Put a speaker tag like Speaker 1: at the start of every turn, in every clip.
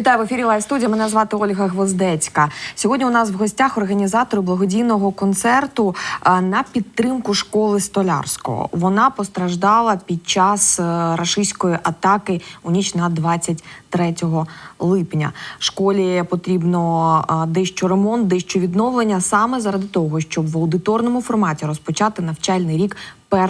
Speaker 1: Вітаю в ефірі Лайв студія. Мене звати Ольга Гвоздецька. Сьогодні у нас в гостях організатори благодійного концерту е, на підтримку школи Столярського. Вона постраждала під час е, рашистської атаки у ніч на 23 липня. Школі потрібно е, дещо ремонт, дещо відновлення саме заради того, щоб в аудиторному форматі розпочати навчальний рік 1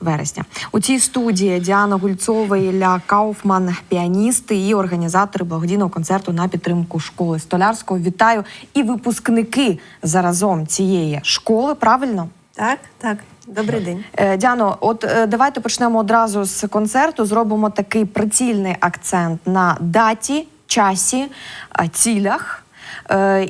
Speaker 1: вересня. У цій студії Діана Гульцова, Ілля Кауфман, піаністи і організатори благодійного концерту на підтримку школи Столярського. Вітаю і випускники заразом цієї школи. Правильно?
Speaker 2: Так, так. Добрий день.
Speaker 1: Е, Діано, от е, давайте почнемо одразу з концерту. Зробимо такий прицільний акцент на даті, часі, е, цілях.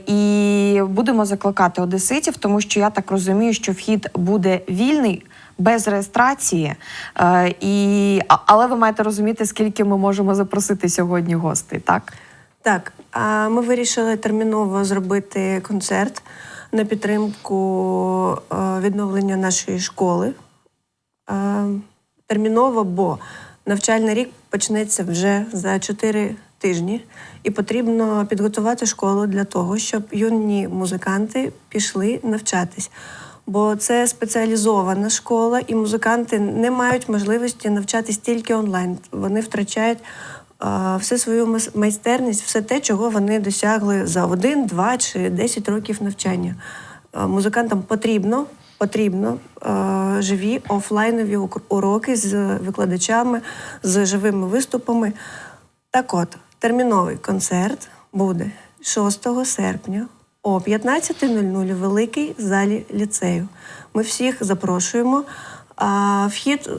Speaker 1: І будемо закликати одеситів, тому що я так розумію, що вхід буде вільний. Без реєстрації, Е, і, але ви маєте розуміти, скільки ми можемо запросити сьогодні гостей, так?
Speaker 2: Так, ми вирішили терміново зробити концерт на підтримку е, відновлення нашої школи. Е, Терміново, бо навчальний рік почнеться вже за 4 тижні, і потрібно підготувати школу для того, щоб юні музиканти пішли навчатись. Бо це спеціалізована школа, і музиканти не мають можливості навчатись тільки онлайн. Вони втрачають а, все свою майстерність, все те, чого вони досягли за один, два чи 10 років навчання. Музикантам потрібно, потрібно живі офлайнові уроки з викладачами, з живими виступами. Так от, терміновий концерт буде 6 серпня о 15.00 у великій залі ліцею. Ми всіх запрошуємо. А вхід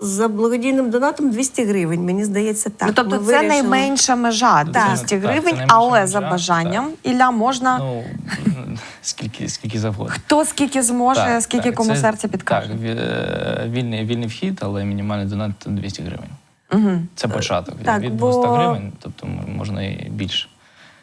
Speaker 2: за благодійним донатом 200 гривень. Мені здається, так.
Speaker 1: ну, тобто,
Speaker 2: Ми
Speaker 1: це
Speaker 2: вирішили.
Speaker 1: найменша межа 200
Speaker 3: Так,
Speaker 1: гривень,
Speaker 3: найменша
Speaker 1: але
Speaker 3: межа,
Speaker 1: за бажанням
Speaker 3: так.
Speaker 1: Ілля можна
Speaker 3: Ну, скільки, скільки завгодно.
Speaker 1: хто скільки зможе,
Speaker 3: Так,
Speaker 1: скільки
Speaker 3: так,
Speaker 1: кому
Speaker 3: це-
Speaker 1: серце підкаже.
Speaker 3: Так, е, вільний, вільний вхід, але мінімальний донат 200 гривень.
Speaker 1: Угу.
Speaker 3: Це початок.
Speaker 2: так,
Speaker 3: Від
Speaker 2: бо-
Speaker 3: гривень, тобто можна і більше.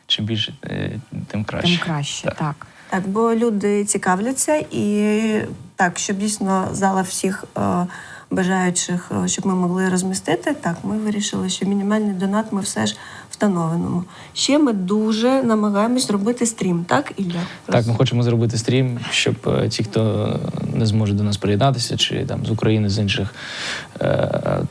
Speaker 3: Чим більше, е, тим краще.
Speaker 1: Тим краще, так.
Speaker 2: Так, бо люди цікавляться, і так, щоб дійсно зала всіх е, бажаючих, е, щоб ми могли розмістити, так, ми вирішили, що мінімальний донат ми все ж встановимо. Ще ми дуже намагаємось зробити стрім, так, Ілля?
Speaker 3: Так, ми хочемо зробити стрім, щоб е, ті, хто не зможе до нас приєднатися, чи там з України, з інших, е,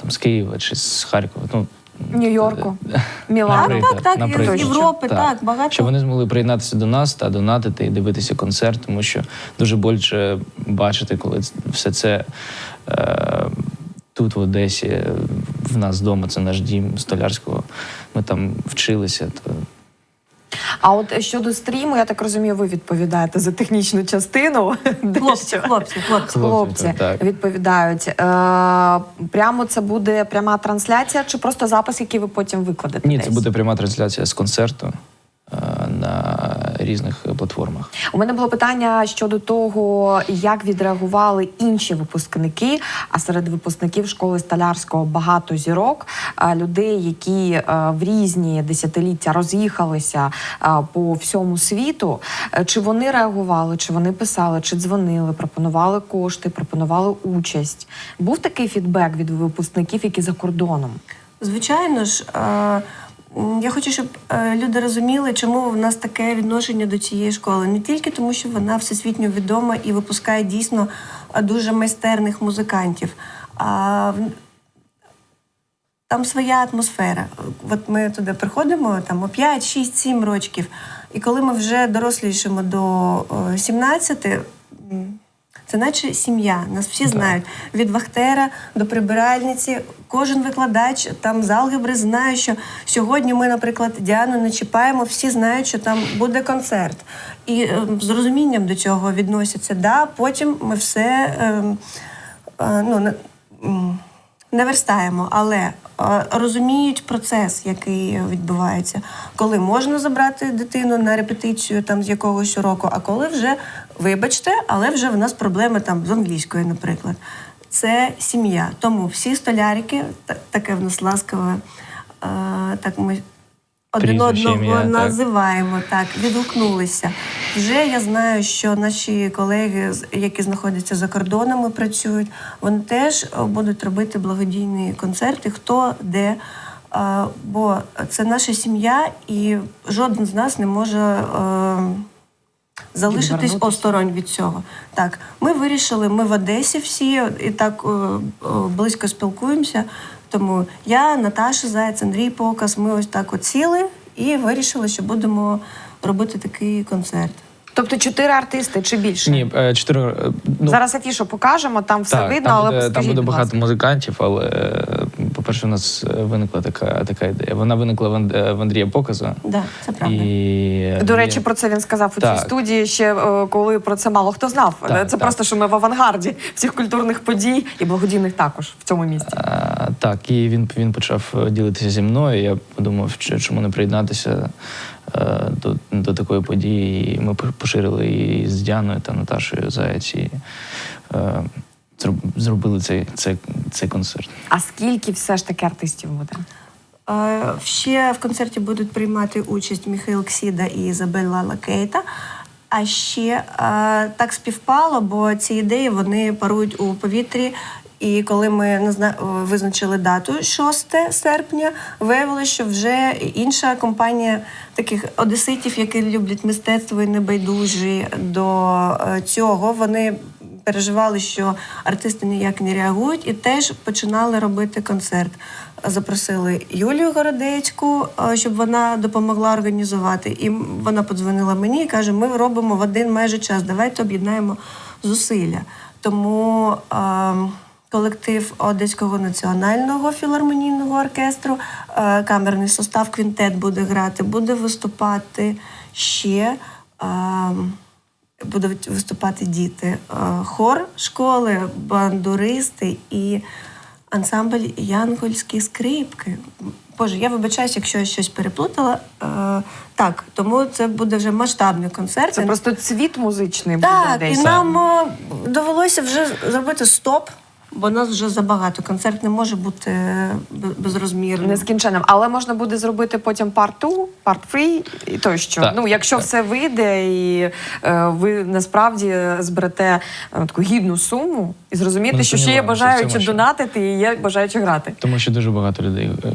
Speaker 3: там з Києва чи з Харкова. Ну,
Speaker 1: Нью-Йорку, Мілану.
Speaker 3: наприклад,
Speaker 2: так, так, з Європи, так, багато.
Speaker 3: Щоб вони змогли приєднатися до нас та донатити і дивитися концерт, тому що дуже боляче бачити, коли все це е, тут, в Одесі, в нас вдома, це наш дім столярського. Ми там вчилися. То
Speaker 1: А от щодо стріму, я так розумію, ви відповідаєте за технічну частину.
Speaker 2: Хлопці, хлопці, хлопці.
Speaker 1: Хлопці
Speaker 3: так.
Speaker 1: відповідають. Е, прямо це буде пряма трансляція, чи просто запис, який ви потім викладете?
Speaker 3: ні,
Speaker 1: десь?
Speaker 3: це буде пряма трансляція з концерту е, на різних платформах.
Speaker 1: У мене було питання щодо того, як відреагували інші випускники. А серед випускників школи столярського багато зірок, людей, які е, в різні десятиліття роз'їхалися е, по всьому світу. Е, Чи вони реагували, чи вони писали, чи дзвонили, пропонували кошти, пропонували участь? Був такий фідбек від випускників, які за кордоном?
Speaker 2: Звичайно ж, е, м, я хочу, щоб е, люди розуміли, чому в нас таке відношення до цієї школи. Не тільки тому, що вона всесвітньо відома і випускає дійсно е, дуже майстерних музикантів. А там своя атмосфера. От ми туди приходимо там о 5, 6, 7 років. І коли ми вже дорослішимо до е, 17, м, це наче сім'я. Нас всі знають. Від вахтера до прибиральниці. Кожен викладач там з алгебри знає, що сьогодні ми, наприклад, Діану не чіпаємо. Всі знають, що там буде концерт. І е, з розумінням до цього відносяться. Да, потім ми все ем, е, ну, не, не верстаємо, але е, розуміють процес, який відбувається, коли можна забрати дитину на репетицію там з якогось уроку, а коли вже, вибачте, але вже в нас проблеми там з англійською, наприклад. Це сім'я. Тому всі столярики, таке в нас ласкаве, е, так ми один
Speaker 3: Прізвище,
Speaker 2: одного
Speaker 3: ім'я, так.
Speaker 2: називаємо так, відгукнулися. Вже я знаю, що наші колеги, з- які знаходяться за кордонами, працюють, вони теж е, будуть робити благодійні концерти, хто де. е, бо це наша сім'я, і жоден з нас не може е, залишитись осторонь від цього. Так, ми вирішили, ми в Одесі всі і так е, е, близько спілкуємося. Тому я, Наташа Заєць, Андрій Показ, ми ось так от сіли і вирішили, що будемо робити такий концерт.
Speaker 1: Тобто чотири артисти чи більше?
Speaker 3: Ні, е, чотири. Ну,
Speaker 1: Зараз афішу покажемо, там все
Speaker 3: так,
Speaker 1: видно,
Speaker 3: там
Speaker 1: але
Speaker 3: буде, там буде багато музикантів, але, по-перше, у нас е, виникла така, така ідея. Вона виникла в, е, Андрія Показа.
Speaker 2: Да, це правда.
Speaker 3: І
Speaker 1: До речі, про це він сказав у цій студії ще е, коли про це мало хто знав.
Speaker 3: Так,
Speaker 1: це
Speaker 3: так.
Speaker 1: просто що ми в авангарді всіх культурних подій і благодійних також в цьому місці.
Speaker 3: А, так, і він, він почав ділитися зі мною. Я подумав, чому не приєднатися до, до такої події. І ми поширили її з Діаною та Наташою і зроб- зробили цей, цей, цей концерт.
Speaker 1: А скільки все ж таки артистів буде?
Speaker 2: Е, Ще в концерті будуть приймати участь Михайло Ксіда і Ізабелла Лакейта. А ще е, так співпало, бо ці ідеї вони парують у повітрі. І коли ми е, визначили дату 6 серпня, виявилося, що вже інша компанія таких одеситів, які люблять мистецтво і небайдужі до цього, вони переживали, що артисти ніяк не реагують, і теж починали робити концерт. Запросили Юлію Городецьку, е, щоб вона допомогла організувати. І вона подзвонила мені і каже: ми робимо в один майже час. Давайте об'єднаємо зусилля. Тому е, колектив Одеського національного філармонійного оркестру, е, камерний состав квінтет буде грати, буде виступати ще. Будуть виступати діти. Е, Хор школи, бандуристи і ансамбль Янгольські скрипки. Боже, я вибачаюся, якщо я щось переплутала. Е, Так, тому це буде вже масштабний концерт.
Speaker 1: Це просто цвіт музичний буде
Speaker 2: так, і нам е, довелося вже зробити стоп, бо нас вже забагато. Концерт не може бути е, безрозмірним.
Speaker 1: Нескінченним, але можна буде зробити потім part 2, part 3 і тощо.
Speaker 3: Так,
Speaker 1: ну, якщо
Speaker 3: так.
Speaker 1: все вийде, і е, ви насправді зберете е, таку гідну суму і зрозумієте,
Speaker 3: Ми
Speaker 1: що ще є бажаючі донатити і є бажаючі грати.
Speaker 3: Тому що дуже багато людей е,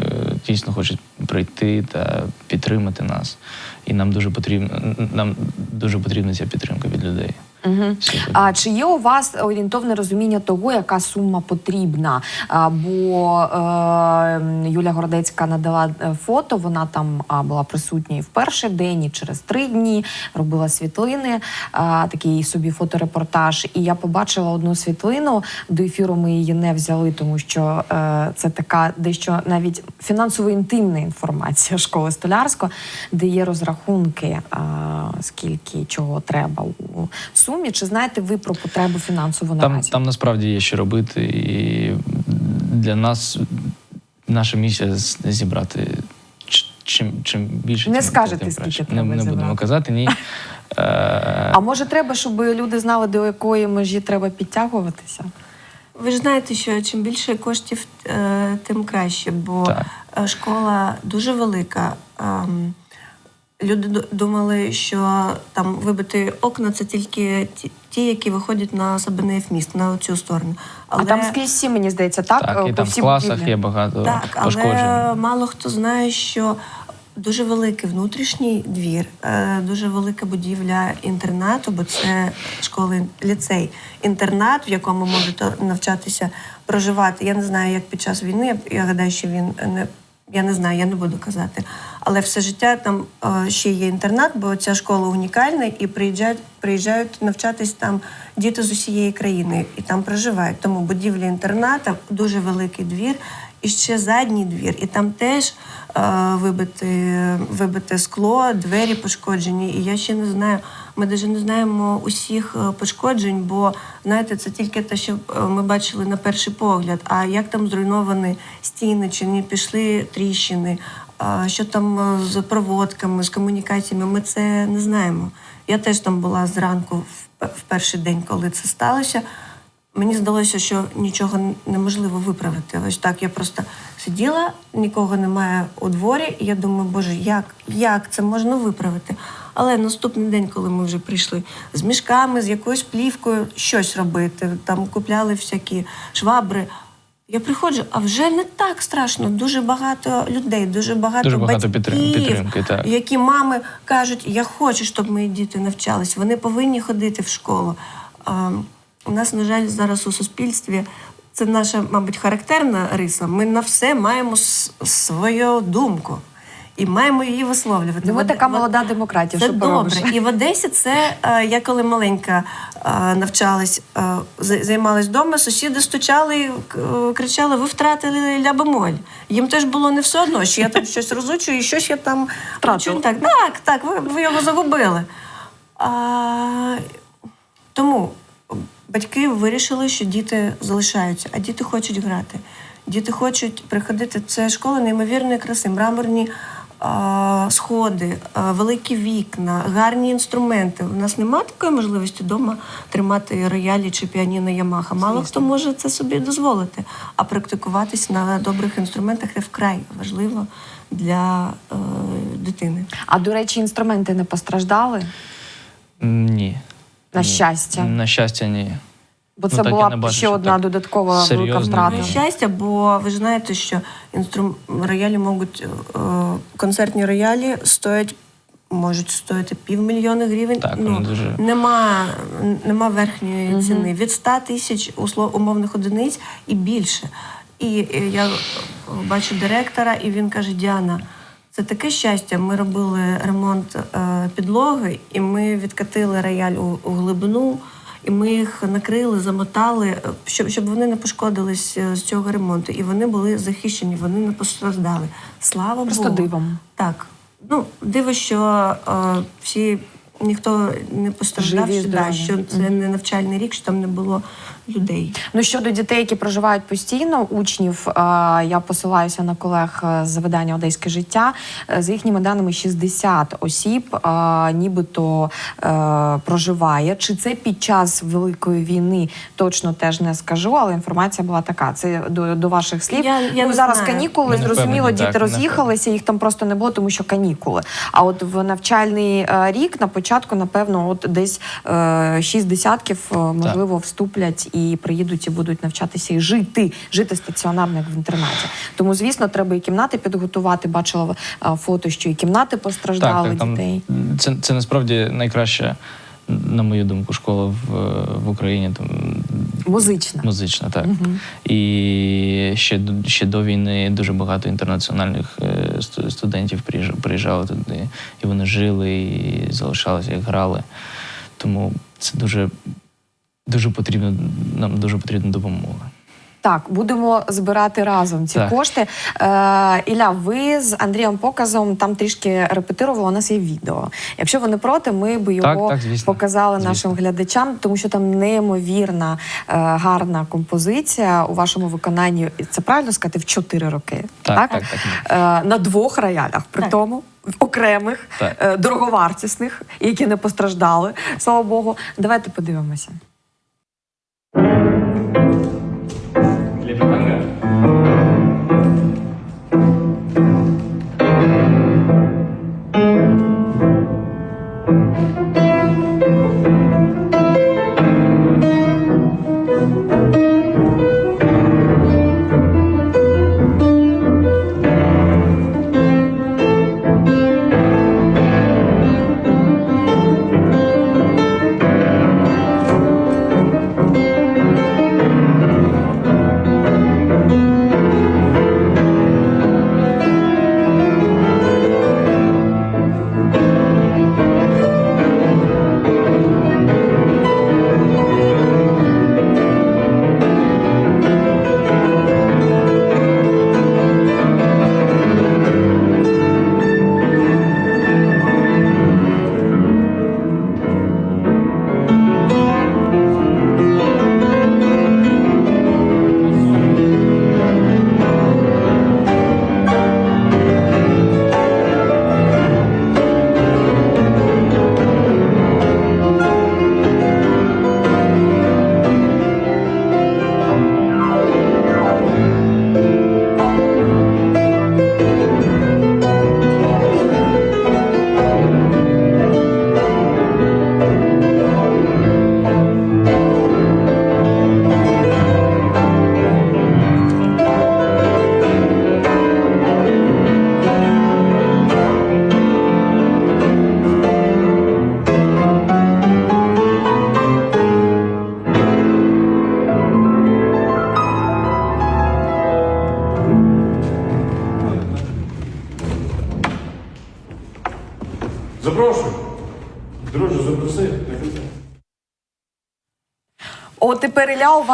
Speaker 3: дійсно хочуть прийти та підтримати нас. І нам дуже потрібно, нам дуже потрібна ця підтримка від людей.
Speaker 1: Угу. А чи є у вас орієнтовне розуміння того, яка сума потрібна? А, бо е, Юля Городецька надала е, фото, вона там була присутня і в перший день, і через три дні робила світлини, а, такий собі фоторепортаж. І я побачила одну світлину. До ефіру ми її не взяли, тому що е, це така дещо навіть фінансово інтимна інформація школи столярського, де є розрахунки, а, скільки чого треба у сумі. Чи знаєте ви про потребу фінансову
Speaker 3: Там,
Speaker 1: наразі?
Speaker 3: там насправді є що робити, і для нас наша місія з- зібрати чим, чим більше.
Speaker 1: Не
Speaker 3: тим-
Speaker 1: скажете,
Speaker 3: тим
Speaker 1: скільки треба
Speaker 3: не, не будемо казати, ні. Е,
Speaker 1: А може треба, щоб люди знали, до якої межі треба підтягуватися?
Speaker 2: Ви ж знаєте, що чим більше коштів, е, тим краще, бо
Speaker 3: Так.
Speaker 2: е, школа дуже велика. Люди ду- думали, що там вибити окна це тільки ті, ті, які виходять на Сабинеїв міст, на цю сторону.
Speaker 1: А там скрізь всі, мені здається, так?
Speaker 3: так,
Speaker 1: Е,
Speaker 3: і
Speaker 1: по
Speaker 3: там в
Speaker 1: всім
Speaker 3: класах
Speaker 1: будівлям?
Speaker 3: є багато
Speaker 2: Так,
Speaker 3: пошкоджень.
Speaker 2: але мало хто знає, що дуже великий внутрішній двір, е, дуже велика будівля інтернату, бо це школи ліцей, інтернат, в якому можуть навчатися проживати. Я не знаю, як під час війни. Я гадаю, що він не. Я не знаю, я не буду казати. Але все життя там е, ще є інтернат, бо ця школа унікальна, і приїжджають, приїжджають навчатись там діти з усієї країни і там проживають. Тому будівля інтерната дуже великий двір, і ще задній двір. І там теж е, вибите, вибите скло, двері пошкоджені. І я ще не знаю. Ми навіть не знаємо усіх е, пошкоджень, бо знаєте, це тільки те, що е, ми бачили на перший погляд. А як там зруйновані стіни, чи не пішли тріщини, що там е, з проводками, з комунікаціями, ми це не знаємо. Я теж там була зранку в в перший день, коли це сталося. Мені здалося, що нічого неможливо виправити. Ось так я просто сиділа, нікого немає у дворі, і я думаю, боже, як, як це можна виправити? Але наступний день, коли ми вже прийшли з мішками, з якоюсь плівкою, щось робити, там купляли всякі швабри. Я приходжу, а вже не так страшно. Дуже багато людей, дуже багато
Speaker 3: Дуже багато
Speaker 2: батьків,
Speaker 3: підтрим- підтримки, так.
Speaker 2: які мами кажуть, я хочу, щоб мої діти навчались. Вони повинні ходити в школу. А, у нас, на жаль, зараз у суспільстві це наша, мабуть, характерна риса. Ми на все маємо свою думку і маємо її висловлювати.
Speaker 1: Ну, ми така молода демократія.
Speaker 2: це
Speaker 1: що
Speaker 2: добре. І в Одесі це е, я коли маленька е, навчалась, е, за- займалась вдома, сусіди стучали, е, кричали: ви втратили ля бемоль. Їм теж було не все одно, що я там щось розучую, і щось я там
Speaker 1: Втратила.
Speaker 2: Так, так, так, ви, ви його загубили. А, тому батьки вирішили, що діти залишаються, а діти хочуть грати. Діти хочуть приходити. Це школа неймовірної краси, мраморні сходи, великі вікна, гарні інструменти. У нас немає такої можливості вдома тримати роялі чи піаніно Ямаха. Мало хто може це собі дозволити. А практикуватись на добрих інструментах це вкрай важливо для е, дитини.
Speaker 1: А до речі, інструменти не постраждали
Speaker 3: Ні.
Speaker 1: на
Speaker 3: Ні.
Speaker 1: щастя.
Speaker 3: На щастя, ні.
Speaker 1: Бо
Speaker 3: Ну,
Speaker 1: це
Speaker 3: я
Speaker 1: була б ще одна
Speaker 3: так
Speaker 1: додаткова велика втрата.
Speaker 2: щастя, бо ви ж знаєте, що інструм... роялі можуть е, концертні роялі стоять. Можуть стоїти півмільйона гривень.
Speaker 3: Так,
Speaker 2: ну,
Speaker 3: дуже-
Speaker 2: нема, нема верхньої ціни. Від 100 тисяч услов, умовних одиниць і більше. І е, я бачу директора, і він каже: Діана, це таке щастя. Ми робили ремонт е, підлоги, і ми відкатили рояль у, у глибину. І ми їх накрили, замотали, е, щоб, щоб вони не пошкодились е, з цього ремонту. І вони були захищені, вони не постраждали. Слава
Speaker 1: Просто
Speaker 2: Богу.
Speaker 1: дивом.
Speaker 2: Так. Ну, диво, що е, всі ніхто не постраждав,
Speaker 1: Живі,
Speaker 2: що, да, що це не навчальний рік, що там не було людей.
Speaker 1: Ну щодо дітей, які проживають постійно, учнів, е, я посилаюся на колег е, з видання Одеське життя. Е, За їхніми даними, 60 осіб, нібито проживає. Чи це під час великої війни? Точно теж не скажу, але інформація була така. Це до, до ваших слів.
Speaker 2: Я- я
Speaker 1: ну зараз
Speaker 2: знаю.
Speaker 1: канікули,
Speaker 3: не
Speaker 1: зрозуміло,
Speaker 3: впевнені,
Speaker 1: діти
Speaker 3: так,
Speaker 1: роз'їхалися, їх там просто не було, тому що канікули. А от в навчальний рік на початку, напевно, от десь шість десятків можливо вступлять і приїдуть і будуть навчатися і жити, жити стаціонарно як в інтернаті. Тому, звісно, треба і кімнати підготувати. Бачила е, фото, що і кімнати постраждали
Speaker 3: так, так, там,
Speaker 1: дітей.
Speaker 3: це, це насправді найкраща, на мою думку, школа в, в Україні. Там,
Speaker 1: Музична.
Speaker 3: Музична, так. І ще, ще до війни дуже багато інтернаціональних е, студентів приїжджали туди, і вони жили, і залишалися, і грали. Тому це дуже, дуже потрібно, нам дуже потрібна допомога.
Speaker 1: Так, будемо збирати разом ці
Speaker 3: Так.
Speaker 1: кошти. Е, Ілля, ви з Андрієм Показом там трішки репетирували. У нас є відео. Якщо ви не проти, ми би його
Speaker 3: так, звісно.
Speaker 1: показали
Speaker 3: Звісно.
Speaker 1: нашим глядачам, тому що там неймовірна е, гарна композиція у вашому виконанні. Це правильно сказати в чотири роки.
Speaker 3: Так, так, так.
Speaker 1: Е, на двох роялях, при
Speaker 2: Так.
Speaker 1: тому окремих,
Speaker 3: Так.
Speaker 1: е, дороговартісних, які не постраждали. Слава Богу. Давайте подивимося.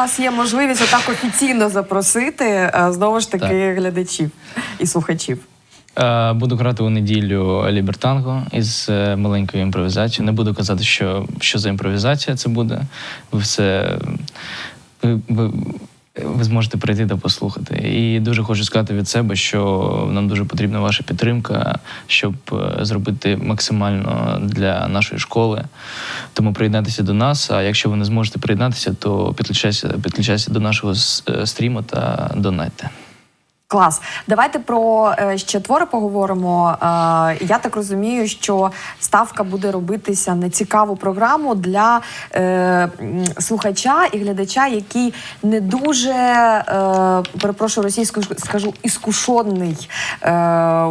Speaker 1: Вас є можливість отак офіційно запросити е, знову ж таки глядачів і слухачів.
Speaker 3: Е, Буду грати у неділю Лібертанго із е, маленькою імпровізацією. Не буду казати, що, що за імпровізація це буде. Ви все ви, ви, ви зможете прийти та послухати. І дуже хочу сказати від себе, що нам дуже потрібна ваша підтримка, щоб е, зробити максимально для нашої школи. Тому приєднайтеся до нас. А якщо ви не зможете приєднатися, то підключайся, підключайся до нашого е, стріму та донайте.
Speaker 1: Клас. Давайте про е, ще твори поговоримо. Е, я так розумію, що ставка буде робитися на цікаву програму для е, слухача і глядача, який не дуже перепрошую російською скажу іскушений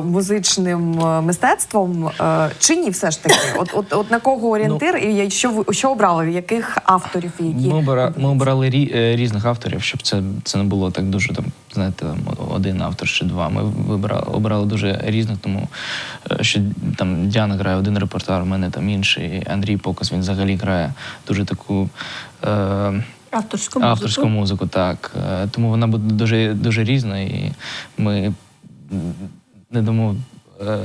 Speaker 1: музичним мистецтвом. Чи ні, все ж таки? От, от, от на кого орієнтир і що ви що обрали? Яких авторів які
Speaker 3: Ми, обира, ми обирали рі, різних авторів, щоб це, це не було так дуже там, знаєте, там, один автор чи два. Ми вибирали, обирали дуже різних, тому е, що там Діана грає один репертуар, у мене там інший. Андрій Покос він взагалі грає дуже таку. Е,
Speaker 2: Авторську музику.
Speaker 3: Авторську музику, так. Е, Тому вона буде дуже, дуже різна, і ми не дамо е,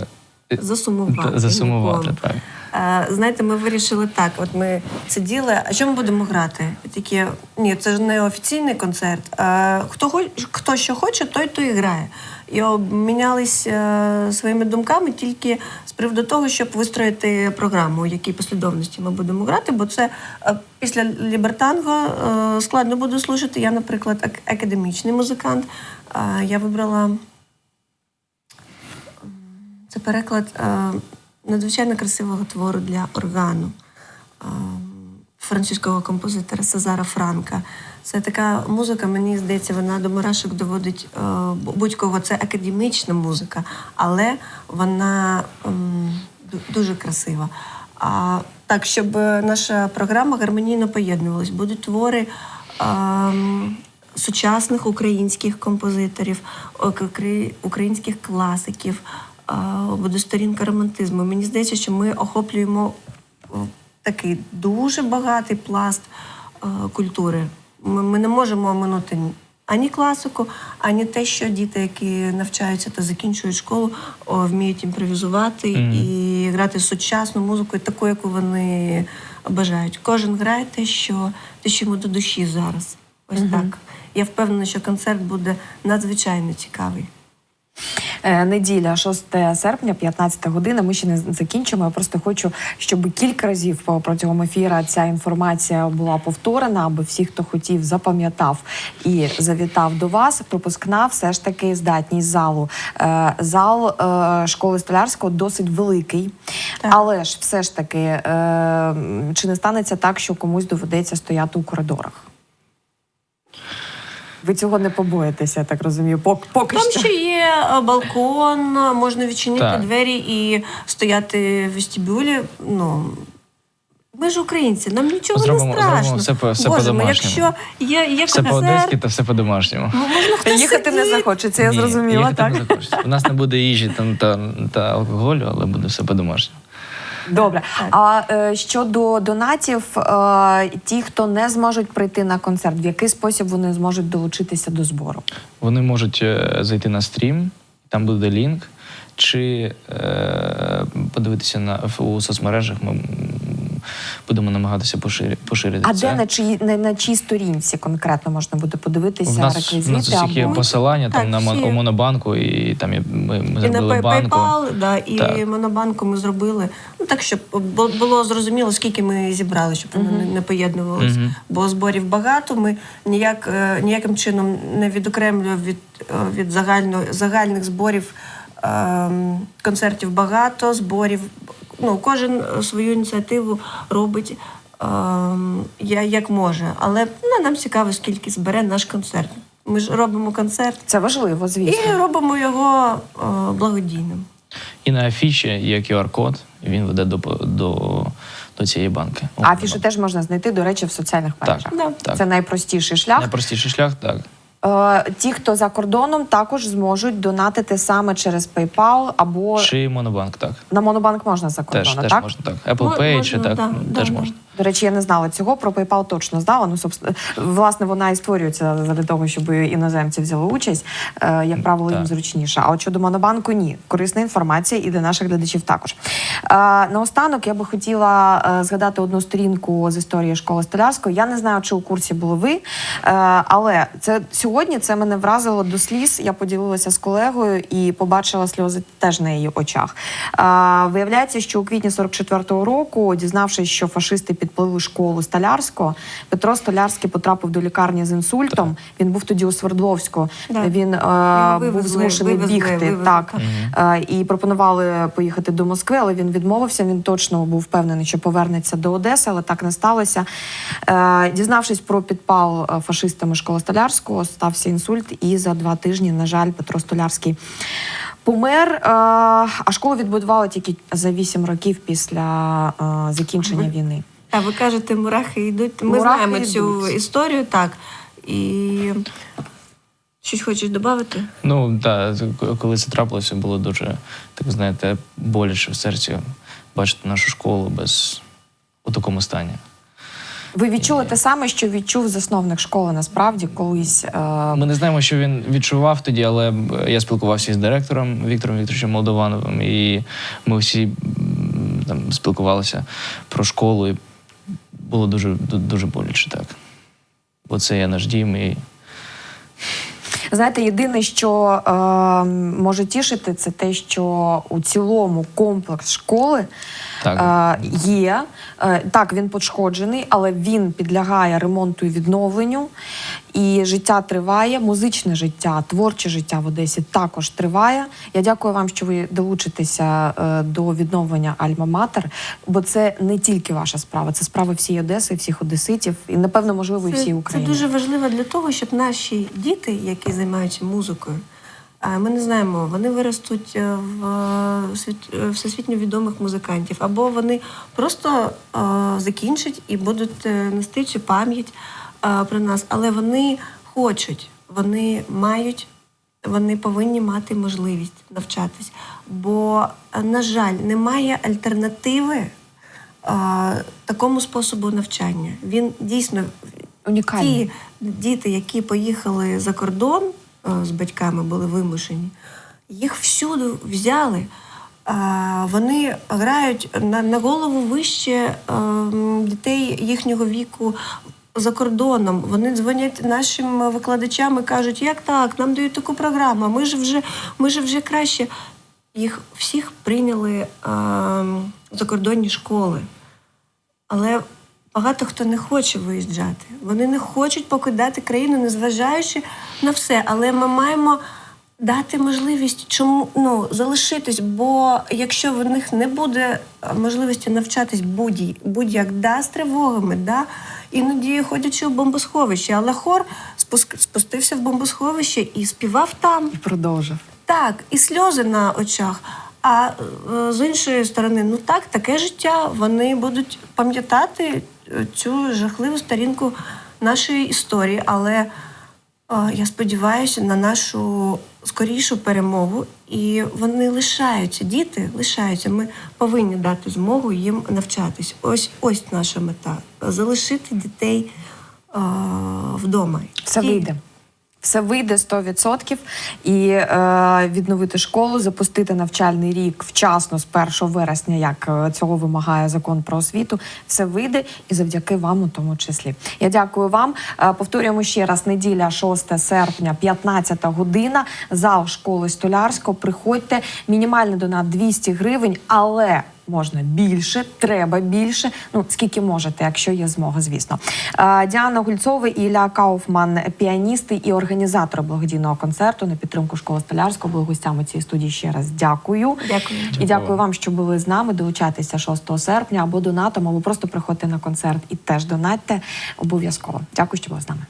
Speaker 2: Засумувати.
Speaker 3: засумувати. Так.
Speaker 2: Знаєте, ми вирішили так. От ми сиділи, а що ми будемо грати? І такі, ні, це ж не офіційний концерт. Е, Хто, хто що хоче, той то і грає. І обмінялись е, своїми думками тільки з приводу того, щоб вистроїти програму, у якій послідовності ми будемо грати, бо це е, після Лібертанго е, складно буде слушати. Я, наприклад, ак- академічний музикант. Я вибрала це переклад надзвичайно красивого твору для органу е, французького композитора Сезара Франка. Це така музика, мені здається, вона до мурашок доводить е, будь-кого. Це академічна музика, але вона ем, дуже красива. А так, щоб наша програма гармонійно поєднувалась, будуть твори. ем, Сучасних українських композиторів, українських класиків, буде сторінка романтизму. Мені здається, що ми охоплюємо такий дуже багатий пласт е, культури. Ми, не можемо оминути ані класику, ані те, що діти, які навчаються та закінчують школу, вміють імпровізувати
Speaker 3: Мгм.
Speaker 2: і грати сучасну музику, таку, яку вони бажають. Кожен грає те, що, те, що йому до душі зараз. Ось так. Я впевнена, що концерт буде надзвичайно цікавий.
Speaker 1: Е, Неділя, 6 серпня, 15 година. Ми ще не закінчимо. Я просто хочу, щоб кілька разів протягом ефіра ця інформація була повторена, аби всі, хто хотів, запам'ятав і завітав до вас. Пропускна все ж таки здатність залу. Е, Зал е, школи столярського досить великий,
Speaker 2: Так.
Speaker 1: але ж все ж таки, чи не станеться так, що комусь доведеться стояти у коридорах? Ви цього не побоїтеся, я так розумію. Поки, поки
Speaker 2: Там
Speaker 1: що.
Speaker 2: ще є е, балкон, можна відчинити
Speaker 3: Так.
Speaker 2: двері і стояти в вестибюлі. Ну, ми ж українці, нам нічого
Speaker 3: Зробимо-
Speaker 2: не страшно.
Speaker 3: зробимо все по- все
Speaker 2: Боже мій,
Speaker 3: по-домашньому.
Speaker 2: якщо є, є
Speaker 3: Все по-одеськи та все по-домашньому.
Speaker 2: ну, можна хтось
Speaker 1: Їхати не захочеться, я
Speaker 3: Ні,
Speaker 1: зрозуміла,
Speaker 3: їхати
Speaker 1: так?
Speaker 3: не захочеться. У нас не буде їжі там, та, та алкоголю, але буде все по-домашньому.
Speaker 1: Добре. А е, щодо донатів, е, ті, хто не зможуть прийти на концерт, в який спосіб вони зможуть долучитися до збору?
Speaker 3: Вони можуть е, зайти на стрім, там буде лінк, чи е, подивитися на у соцмережах. Ми будемо намагатися поширити, поширити
Speaker 1: А
Speaker 3: це.
Speaker 1: де на чиї на, на чиїй сторінці конкретно можна буде подивитися
Speaker 3: в нас,
Speaker 1: реквізити?
Speaker 3: нас усіх є
Speaker 1: або...
Speaker 3: посилання
Speaker 2: Так,
Speaker 3: там на
Speaker 2: всі.
Speaker 3: у монобанку, і там ми, ми
Speaker 2: І
Speaker 3: зробили
Speaker 2: Pay-
Speaker 3: банку.
Speaker 2: PayPal, да, і
Speaker 3: Так.
Speaker 2: монобанку ми зробили. Ну так, щоб було зрозуміло, скільки ми зібрали, щоб воно не- не поєднувалося.
Speaker 3: Мгм.
Speaker 2: Бо зборів багато. Ми ніяк, е, ніяким чином не відокремлюємо від, е, від загально, загальних зборів ем, концертів багато, зборів. Ну, кожен е, свою ініціативу робить. я- як може, але ну, нам цікаво, скільки збере наш концерт. Ми ж робимо концерт
Speaker 1: Це важливо, звісно.
Speaker 2: і робимо його е, благодійним.
Speaker 3: І на афіші є QR-код, і він веде до, до, до цієї банки.
Speaker 1: А афішу теж можна знайти, до речі, в соціальних мережах.
Speaker 2: Да.
Speaker 3: так.
Speaker 1: Це найпростіший шлях.
Speaker 3: Найпростіший шлях, так.
Speaker 1: Е, ті, хто за кордоном, також зможуть донатити саме через PayPal або
Speaker 3: Чи Монобанк, так.
Speaker 1: на Монобанк можна за кордоном,
Speaker 3: теж
Speaker 1: так?
Speaker 3: можна так. Apple Pay чи
Speaker 2: можна,
Speaker 3: так, так,
Speaker 2: так
Speaker 3: теж можна.
Speaker 1: До речі, я не знала цього. Про PayPal точно знала. Ну, собственно, власне, вона і створюється для того, щоб іноземці взяли участь. Е, як правило, їм зручніше. А от щодо монобанку, ні. Корисна інформація і для наших глядачів також. Е, наостанок я би хотіла е, згадати одну сторінку з історії школи столярської. Я не знаю, чи у курсі були ви, але це сьогодні це мене вразило до сліз. Я поділилася з колегою і побачила сльози теж на її очах. Виявляється, що у квітні 44-го року, дізнавшись, що фашисти підпалили школу Столярського, Петро Столярський потрапив до лікарні з інсультом. Він був тоді у Свердловську.
Speaker 2: Да.
Speaker 1: Він е,
Speaker 2: Його
Speaker 1: був змушений
Speaker 2: вивезли,
Speaker 1: бігти.
Speaker 2: вивезли,
Speaker 1: так
Speaker 2: так.
Speaker 1: Е, і пропонували поїхати до Москви, але він відмовився. Він точно був впевнений, що повернеться до Одеси, але так не сталося. Е, Дізнавшись про підпал е, фашистами школи Столярського, стався інсульт, і за два тижні, на жаль, Петро Столярський. Помер, е, а школу відбудували тільки за вісім років після е, закінчення війни.
Speaker 2: А ви кажете, мурахи йдуть. Ми
Speaker 1: Мурахи
Speaker 2: знаємо цю історію, так. І щось хочеш додати?
Speaker 3: Ну так, коли це трапилося, було дуже, так знаєте, боляче в серці бачити нашу школу без у такому стані.
Speaker 1: Ви відчули те саме, що відчув засновник школи насправді колись. е,
Speaker 3: Ми не знаємо, що він відчував тоді, але я спілкувався із директором Віктором Вікторовичем Молдовановим, і ми всі там спілкувалися про школу, і було дуже, дуже боляче так. Бо це є наш дім, і
Speaker 1: Знаєте, єдине, що е, може тішити, це те, що у цілому комплекс школи
Speaker 3: Так.
Speaker 1: е, є. Е, так, він пошкоджений, але він підлягає ремонту і відновленню. І життя триває, музичне життя, творче життя в Одесі також триває. Я дякую вам, що ви долучитеся е, до відновлення Альма-Матер, бо це не тільки ваша справа, це справа всієї Одеси, всіх одеситів, і напевно, можливо, і всієї
Speaker 2: Це
Speaker 1: України.
Speaker 2: дуже важливо для того, щоб наші діти, які займаються музикою, ми не знаємо, вони виростуть е, в е, е, всесвітньо відомих музикантів, або вони просто закінчать і будуть нести цю пам'ять про нас. Але вони хочуть, вони мають, вони повинні мати можливість навчатись. Бо, на жаль, немає альтернативи. Такому способу навчання він дійсно
Speaker 1: Унікальний.
Speaker 2: Ті діти, які поїхали за кордон з батьками, були вимушені, їх всюди взяли. Е, Вони грають на, голову вище е, дітей їхнього віку за кордоном. Вони дзвонять нашим викладачам і кажуть, як так, нам дають таку програму, ми ж вже, ми ж вже краще. Їх всіх прийняли е, закордонні школи. Але багато хто не хоче виїжджати. Вони не хочуть покидати країну, незважаючи на все. Але ми маємо дати можливість чому ну, залишитись. Бо якщо в них не буде е, можливості навчатись будь- будь-як да, з тривогами, да, іноді ходячи у бомбосховище, але хор спуск- спустився в бомбосховище і співав там.
Speaker 1: І продовжив.
Speaker 2: Так, і сльози на очах. А е, з іншої сторони, ну так, таке життя. Вони будуть пам'ятати цю жахливу сторінку нашої історії. Але е, я сподіваюся на нашу скорішу перемогу. І вони лишаються, діти лишаються. Ми повинні дати змогу їм навчатись. Ось ось наша мета залишити дітей е, вдома.
Speaker 1: Все вийде. Все вийде 100% і е, відновити школу, запустити навчальний рік вчасно з 1 вересня, як е, цього вимагає закон про освіту. Все вийде і завдяки вам у тому числі. Я дякую вам. Е, повторюємо ще раз: неділя, 6 серпня, 15 година. Зал школи Столярського. Приходьте. Мінімальний донат 200 гривень, але можна більше, треба більше. Ну скільки можете, якщо є змога, звісно. Діана Гульцова і Ілля Кауфман, піаністи і організатори благодійного концерту на підтримку школи Столярського. Були гостями цієї студії. Ще раз дякую.
Speaker 2: Дякую.
Speaker 1: І дякую вам, що були з нами. Долучайтеся 6 серпня або донатом, або просто приходьте на концерт і теж донатьте обов'язково. Дякую, що були з нами.